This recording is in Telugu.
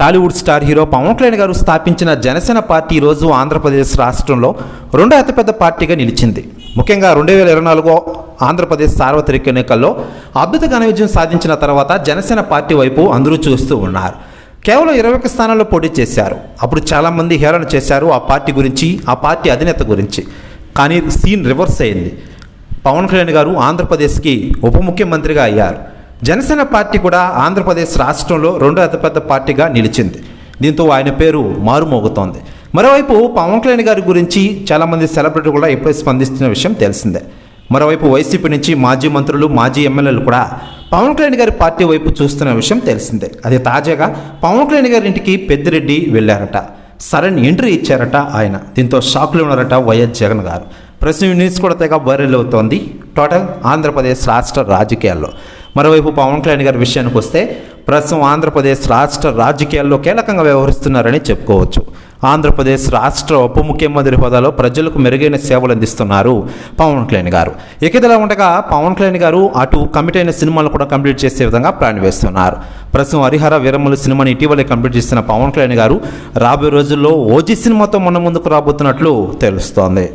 Tollywood star hero Pawan Kalyan garu స్థాపించిన జనసేన పార్టీ ఈరోజు ఆంధ్రప్రదేశ్ రాష్ట్రంలో రెండో అతిపెద్ద పార్టీగా నిలిచింది. ముఖ్యంగా రెండు వేల ఇరవై నాలుగో ఆంధ్రప్రదేశ్ సార్వత్రిక ఎన్నికల్లో అద్భుత ఘన విజయం సాధించిన తర్వాత జనసేన పార్టీ వైపు అందరూ చూస్తూ ఉన్నారు. కేవలం ఇరవై ఒక్క స్థానాల్లో పోటీ చేశారు. అప్పుడు చాలామంది హేళన చేశారు ఆ పార్టీ గురించి ఆ పార్టీ అధినేత గురించి. కానీ సీన్ రివర్స్ అయింది. పవన్ కళ్యాణ్ గారు ఆంధ్రప్రదేశ్కి ఉప ముఖ్యమంత్రిగా అయ్యారు. జనసేన పార్టీ కూడా ఆంధ్రప్రదేశ్ రాష్ట్రంలో రెండో అతిపెద్ద పార్టీగా నిలిచింది. దీంతో ఆయన పేరు మారుమోగుతోంది. మరోవైపు పవన్ కళ్యాణ్ గారి గురించి చాలామంది సెలబ్రిటీ కూడా ఎప్పుడూ స్పందిస్తున్న విషయం తెలిసిందే. మరోవైపు వైసీపీ నుంచి మాజీ మంత్రులు మాజీ ఎమ్మెల్యేలు కూడా పవన్ కళ్యాణ్ గారి పార్టీ వైపు చూస్తున్న విషయం తెలిసిందే. అది తాజాగా పవన్ కళ్యాణ్ గారి ఇంటికి పెద్దిరెడ్డి వెళ్ళారట. సరైన ఎంట్రీ ఇచ్చారట ఆయన. దీంతో షాక్లో ఉన్నారట వైఎస్ జగన్ గారు. ప్రస్తుతం న్యూస్ కూడా తెగ వైరల్ అవుతోంది. టోటల్ ఆంధ్రప్రదేశ్ రాష్ట్ర రాజకీయాల్లో. మరోవైపు పవన్ కళ్యాణ్ గారి విషయానికి వస్తే ప్రస్తుతం ఆంధ్రప్రదేశ్ రాష్ట్ర రాజకీయాల్లో కీలకంగా వ్యవహరిస్తున్నారని చెప్పుకోవచ్చు. ఆంధ్రప్రదేశ్ రాష్ట్ర ఉప ముఖ్యమంత్రి హోదాలో ప్రజలకు మెరుగైన సేవలు అందిస్తున్నారు పవన్ కళ్యాణ్ గారు. ఇకదలా ఉండగా పవన్ కళ్యాణ్ గారు అటు కమిట్ అయిన సినిమాలు కూడా కంప్లీట్ చేసే విధంగా ప్లాన్ వేస్తున్నారు. ప్రస్తుతం హరిహర వీరములు సినిమాని ఇటీవలే కంప్లీట్ చేసిన పవన్ కళ్యాణ్ గారు రాబోయే రోజుల్లో ఓజీ సినిమాతో మన ముందుకు రాబోతున్నట్లు తెలుస్తోంది.